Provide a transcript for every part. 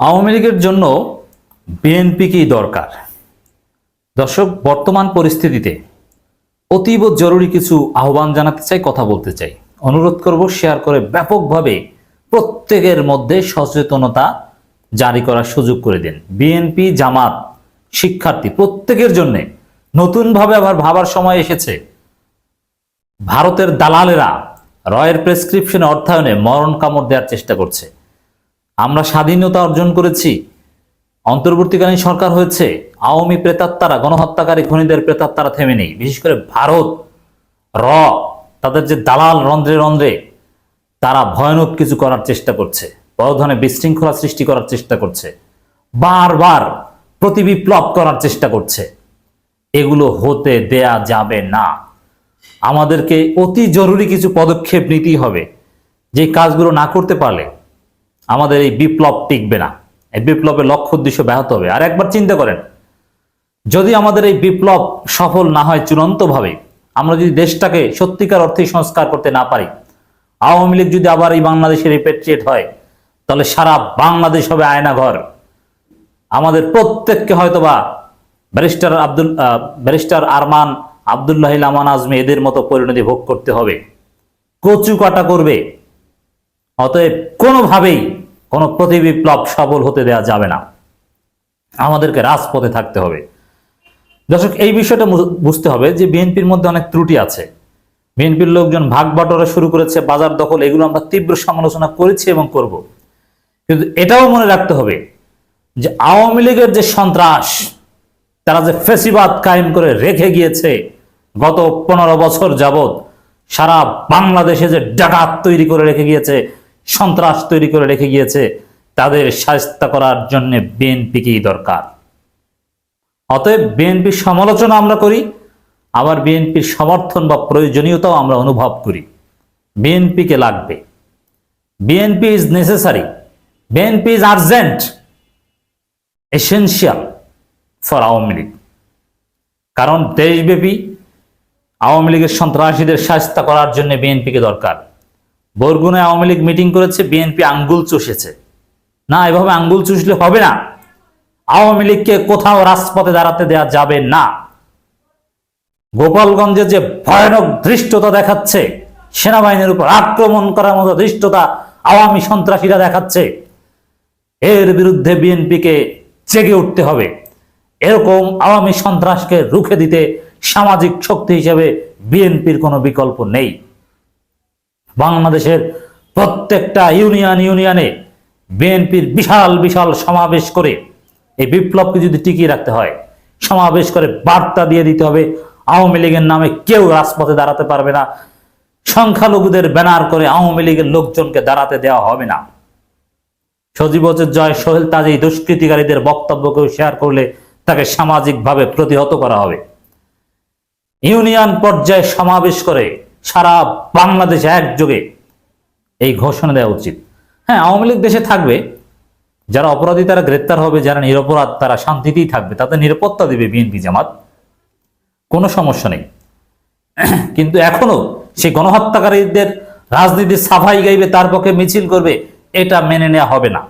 আওয়ামী লীগের জন্য বিএনপিকেই দরকার? দর্শক, বর্তমান পরিস্থিতিতে অতীব জরুরি কিছু আহ্বান জানাতে চাই, কথা বলতে চাই। অনুরোধ করব শেয়ার করে ব্যাপকভাবে প্রত্যেকের মধ্যে সচেতনতা জারি করার সুযোগ করে দিন। বিএনপি, জামাত, শিক্ষার্থী প্রত্যেকের জন্য নতুনভাবে আবার ভাবার সময় এসেছে। ভারতের দালালেরা রয়ের প্রেসক্রিপশনে অর্থায়নে মরণ কামড় দেওয়ার চেষ্টা করছে। আমরা স্বাধীনতা অর্জন করেছি। অন্তর্বর্তীকালীন সরকার হয়েছে। আওয়ামী প্রেতাত্মারা, গণহত্যাকারী খনিদের প্রেতাত্মারা থেমে নেই। বিশেষ করে ভারত, র, তাদের যে দালাল রন্ধ্রে রন্ধ্রে, তারা ভয়ানক কিছু করার চেষ্টা করছে। বড় ধরনের বিশৃঙ্খলা সৃষ্টি করার চেষ্টা করছে। বারবার প্রতি বিপ্লব করার চেষ্টা করছে। এগুলো হতে দেয়া যাবে না। আমাদেরকে অতি জরুরি কিছু পদক্ষেপ নিতেই হবে। যে কাজগুলো না করতে পারলে আমাদের এই বিপ্লব টিকবে না। এই বিপ্লবের লক্ষ্য উদ্দেশ্য ব্যাহত হবে। আর একবার চিন্তা করেন, যদি আমাদের এই বিপ্লব সফল না হয় চূড়ান্তভাবে, আমরা যদি দেশটাকে সত্যিকার অর্থে সংস্কার করতে না পারি, আওয়ামী লীগ যদি আবার এই বাংলাদেশের রিপেট্রিয়েট হয়, তাহলে সারা বাংলাদেশ হবে আয়নাঘর। আমাদের প্রত্যেককে হয়তোবা ব্যারিস্টার আব্দুল ব্যারিস্টার আরমান আবদুল্লাহ আমান আজমি এদের মতো পরিণতি ভোগ করতে হবে। কচু কাটা করবে। অতএব কোনোভাবেই কোনো প্রতিবিপ্লব সফল হতে দেওয়া যাবে না। আমাদেরকে রাজপথে থাকতে হবে। দর্শক, এই বিষয়টা বুঝতে হবে যে বিএনপির মধ্যে অনেক ত্রুটি আছে। বিএনপির লোকজন ভাগ বাটোয়ারা শুরু করেছে, বাজার দখল, এগুলো আমরা তীব্র সমালোচনা করেছি এবং করব। কিন্তু এটাও মনে রাখতে হবে যে আওয়ামী লীগের যে সন্ত্রাস, তারা যে ফেসিবাদ কায়েম করে রেখে গিয়েছে, গত পনেরো বছর যাবৎ সারা বাংলাদেশে যে ডাকাত তৈরি করে রেখে গিয়েছে সন্ত্রাস তৈরি করে রেখে গিয়েছে, তাদের সাহায্য করার জন্য বিএনপিকেই দরকার। অতএব বিএনপির সমালোচনা আমরা করি, আবার বিএনপির সমর্থন বা প্রয়োজনীয়তাও আমরা অনুভব করি। বিএনপিকে লাগবে। BNP is necessary BNP is urgent essential for Awami League. কারণ দেশব্যাপী আওয়ামী লীগের সন্ত্রাসীদের শাস্তা করার জন্য বিএনপিকে দরকার। বরগুনায় আওয়ামী লীগ মিটিং করেছে, বিএনপি আঙ্গুল চুষেছে। না, এভাবে আঙ্গুল চুষলে হবে না। আওয়ামী লীগকে কোথাও রাজপথে দাঁড়াতে দেওয়া যাবে না। গোপালগঞ্জে যে ভয়ানক ধৃষ্টতা দেখাচ্ছে, সেনাবাহিনীর উপর আক্রমণ করার মতো ধৃষ্টতা আওয়ামী সন্ত্রাসীরা দেখাচ্ছে, এর বিরুদ্ধে বিএনপিকে জেগে উঠতে হবে। এরকম আওয়ামী সন্ত্রাসকে রুখে দিতে সামাজিক শক্তি হিসেবে বিএনপির কোনো বিকল্প নেই। বাংলাদেশের প্রত্যেকটা ইউনিয়ন ইউনিয়নে বিএনপির বিশাল বিশাল সমাবেশ করে এই বিপ্লবকে যদি টিকিয়ে রাখতে হয়, সমাবেশ করে বার্তা দিয়ে দিতে হবে, আওয়ামী লীগের নামে কেউ রাজপথে দাঁড়াতে পারবে না, সংখ্যালঘুদের ব্যানার করে আওয়ামী লীগের লোকজনকে দাঁড়াতে দেওয়া হবে না। সজীবজের জয়, সোহেল তাজে এই দুষ্কৃতিকারীদের বক্তব্যকেও শেয়ার করলে তাকে সামাজিকভাবে প্রতিহত করা হবে। ইউনিয়ন পর্যায়ে সমাবেশ করে সারা বাংলাদেশে একযোগে এই ঘোষণা দেওয়া উচিত। হ্যাঁ আওয়ামী লীগ দেশে থাকবে, যারা অপরাধী তারা গ্রেপ্তার হবে, যারা নিরপরাধ তারা শান্তিতেই থাকবে তাদের নিরাপত্তা দেবে বিএনপি জামাত, কোনো সমস্যা নেই। কিন্তু এখনও সেই গণহত্যাকারীদের রাজনীতির সাফাই গাইবে, তার পক্ষে মিছিল করবে, এটা মেনে নেওয়া হবে না।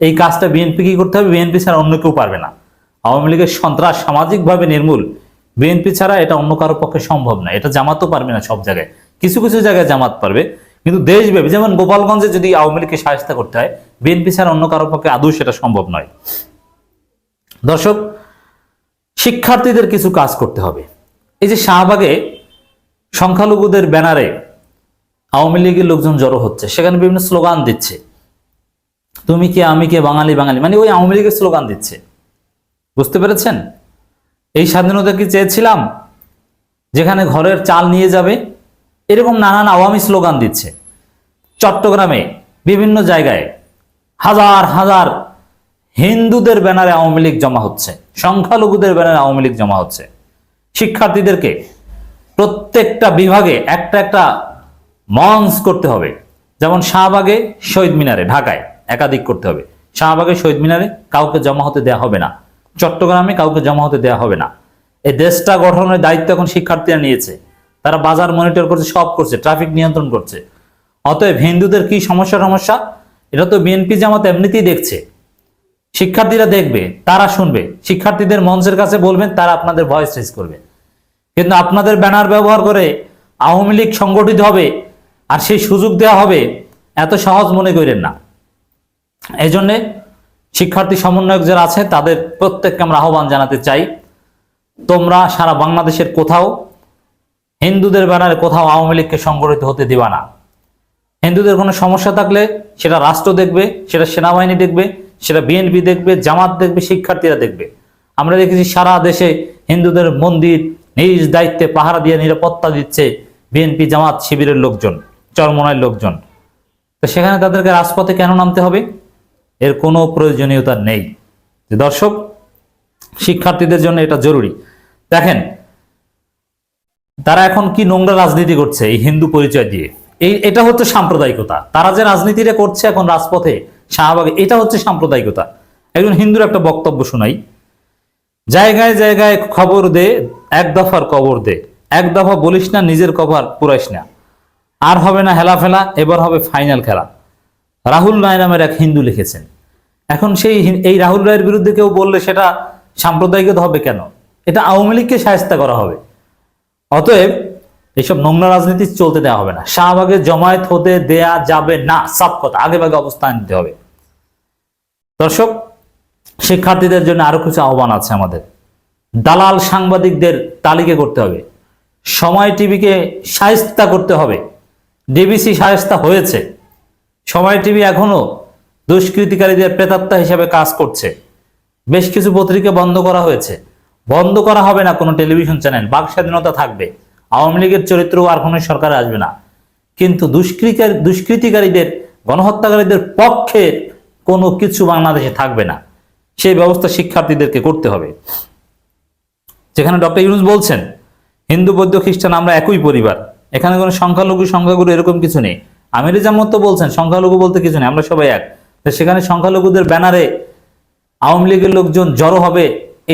এই কাজটা বিএনপি কি করতে হবে? বিএনপি ছাড়া অন্য কেউ পারবে না। আওয়ামী লীগের সন্ত্রাস সামাজিকভাবে নির্মূল বিএনপি ছাড়া এটা অন্য কারোর পক্ষে সম্ভব না। এটা জামাতও পারবে না সব জায়গায়। কিছু কিছু জায়গায় জামাত পারবে। কিন্তু দেশব্যাপী, যেমন গোপালগঞ্জে যদি আওয়ামী লীগকে সাহায্য করতে হয় বিএনপি ছাড়া অন্য কারোর পক্ষে আদৌ সেটা সম্ভব নয়। দর্শক, শিক্ষার্থীদের কিছু কাজ করতে হবে। এই যে শাহবাগে সংখ্যালঘুদের ব্যানারে আওয়ামী লীগের লোকজন জড়ো হচ্ছে, সেখানে বিভিন্ন স্লোগান দিচ্ছে। তুমি কে, আমি কে, বাঙালি বাঙালি মানে ওই আওয়ামী লীগের স্লোগান দিচ্ছে। বুঝতে পেরেছেন? এই স্বাধীনতা কি চেয়েছিলাম? যেখানে ঘরের চাল নিয়ে যাবে? এরকম নানান আওয়ামী স্লোগান দিচ্ছে। চট্টগ্রামে বিভিন্ন জায়গায় হাজার হাজার হিন্দুদের ব্যানারে আওয়ামী লীগ জমা হচ্ছে, সংখ্যালঘুদের ব্যানারে আওয়ামী লীগ জমা হচ্ছে। শিক্ষার্থীদেরকে প্রত্যেকটা বিভাগে একটা একটা মঞ্চ করতে হবে। যেমন শাহবাগে শহীদ মিনারে, ঢাকায় একাধিক করতে হবে। শাহবাগে শহীদ মিনারে কাউকে জমা হতে দেওয়া হবে না। চট্টগ্রামে কাউকে জমা হতে দেওয়া হবে না। এই দেশটা গঠনের দায়িত্ব এখন শিক্ষার্থীরা নিয়েছে। তারা বাজার মনিটর করছে, সব করছে, ট্রাফিক নিয়ন্ত্রণ করছে। অতএব হিন্দুদের কি সমস্যা সমস্যা? এটা তো বিএনপি জামাত এমনিতেই দেখছে। শিক্ষার্থীরা দেখবে, তারা শুনবে। শিক্ষার্থীদের মঞ্চের কাছে বলবেন, তারা আপনাদের ভয়েস রেজ করবে। কিন্তু আপনাদের ব্যানার ব্যবহার করে আওয়ামী লীগ সংগঠিত হবে আর সেই সুযোগ দেওয়া হবে, এত সহজ মনে করেন না। এই জন্যে শিক্ষার্থী সমন্বয়ক যারা আছে, তাদের প্রত্যেককে আমরা আহ্বান জানাতে চাই। তোমরা সারা বাংলাদেশের কোথাও হিন্দুদের ব্যানারে কোথাও আওয়ামী লীগকে সংগঠিত হতে দিবা না। হিন্দুদের কোনো সমস্যা থাকলে সেটা রাষ্ট্র দেখবে, সেটা সেনাবাহিনী দেখবে, সেটা বিএনপি দেখবে, জামাত দেখবে, শিক্ষার্থীরা দেখবে। আমরা দেখেছি সারা দেশে হিন্দুদের মন্দির নিজ দায়িত্বে পাহারা দিয়ে নিরাপত্তা দিচ্ছে বিএনপি জামাত শিবিরের লোকজন, চরমনায় লোকজন। তো সেখানে তাদেরকে রাজপথে কেন নামতে হবে? এর কোনো প্রয়োজনীয়তা নেই। দর্শক, শিক্ষার্থীদের জন্য এটা জরুরি। দেখেন, তারা এখন কি নোংরা রাজনীতি করছে এই হিন্দু পরিচয় দিয়ে? এই, এটা হচ্ছে সাম্প্রদায়িকতা। তারা যে রাজনীতিটা করছে এখন রাজপথে, শাহবাগে, এটা হচ্ছে সাম্প্রদায়িকতা। একজন হিন্দুর একটা বক্তব্য শোনাই। জায়গায় জায়গায় খবর দে, এক দফার কবর দে। এক দফা বলিস না, নিজের কভার পুরাইস না। আর হবে না হেলা ফেলা এবার হবে ফাইনাল খেলা। রাহুল রায় নামের এক হিন্দু লিখেছেন। এখন সেই এই রাহুল রায়ের বিরুদ্ধে কেউ বললে সেটা সাম্প্রদায়িকতা হবে কেন? এটা আওয়ামী লীগকে সায়স্তা করা হবে। অতএব এইসব নোংরা রাজনীতি চলতে দেওয়া হবে না। শাহবাগে জমায়েত হতে দেয়া যাবে না। সব কথা। আগে ভাগে অবস্থান নিতে হবে। দর্শক, শিক্ষার্থীদের জন্য আরও কিছু আহ্বান আছে আমাদের। দালাল সাংবাদিকদের তালিকা করতে হবে। সময় টিভিকে সায়স্তা করতে হবে। ডিবিসি সায়স্তা হয়েছে। সময় টিভি এখনও দুষ্কৃতিকারীদের প্রেতাত্মা হিসেবে কাজ করছে। বেশ কিছু পত্রিকা বন্ধ করা হয়েছে। বন্ধ করা হবে না কোনো টেলিভিশন চ্যানেল, বাক স্বাধীনতা থাকবে। আওয়ামী লীগের চরিত্র আর কোনো সরকারে আসবে না। কিন্তু দুষ্কৃতিকারী দুষ্কৃতিকারীদের, গণহত্যাকারীদের পক্ষে কোনো কিছু বাংলাদেশে থাকবে না। সেই ব্যবস্থা শিক্ষার্থীদেরকে করতে হবে। যেখানে ডক্টর ইউনুস বলছেন, হিন্দু, বৌদ্ধ, খ্রিস্টান আমরা একই পরিবার। এখানে কোনো সংখ্যালঘু, সংখ্যাগুরু এরকম কিছু নেই। আমির জামত তো বলছেন, সংখ্যালঘু বলতে কিছু নেই, আমরা সবাই এক। সেখানে সংখ্যালঘুদের ব্যানারে আওয়ামী লীগের লোকজন জড়ো হবে,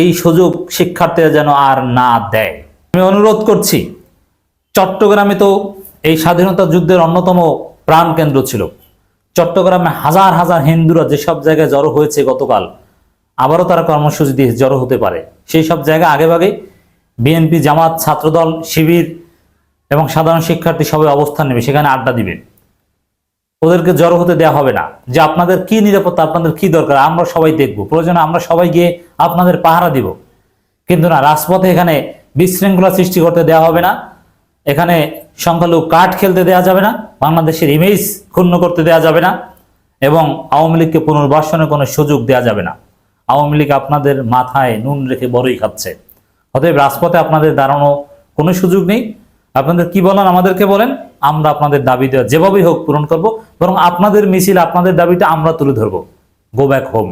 এই সুযোগ শিক্ষার্থীরা যেন আর না দেয়। আমি অনুরোধ করছি, চট্টগ্রামে তো এই স্বাধীনতা যুদ্ধের অন্যতম প্রাণ কেন্দ্র ছিল। চট্টগ্রামে হাজার হাজার হিন্দুরা যেসব জায়গায় জড়ো হয়েছে গতকাল, আবারও তারা কর্মসূচি দিয়ে জড়ো হতে পারে। সেই সব জায়গা আগেভাগে বিএনপি, জামাত, ছাত্রদল, শিবির এবং সাধারণ শিক্ষার্থী সবাই অবস্থান নেবে, সেখানে আড্ডা দিবে। ওদেরকে জড়ো হতে দেওয়া হবে না। যে আপনাদের কি নিরাপত্তা, আপনাদের কি দরকার, আমরা সবাই দেখব। প্রয়োজনে আমরা সবাই গিয়ে আপনাদের পাহারা দিব। কিন্তু না, রাজপথে এখানে বিশৃঙ্খলা সৃষ্টি করতে দেওয়া হবে না। এখানে সংখ্যালঘু কাঠ খেলতে দেওয়া যাবে না। বাংলাদেশের ইমেজ ক্ষুণ্ণ করতে দেওয়া যাবে না। এবং আওয়ামী লীগকে পুনর্বাসনের কোনো সুযোগ দেওয়া যাবে না। আওয়ামী লীগ আপনাদের মাথায় নুন রেখে বড়ই খাচ্ছে। অতএব রাজপথে আপনাদের দাঁড়ানো কোনো সুযোগ নেই। আপনাদের কি বলেন আমাদেরকে বলেন? আমরা আপনাদের দাবি দেওয়া যেভাবেই হোক পূরণ করব, বরং আপনাদের মিছিল, আপনাদের দাবিটা আমরা তুলে ধরবো। Go back home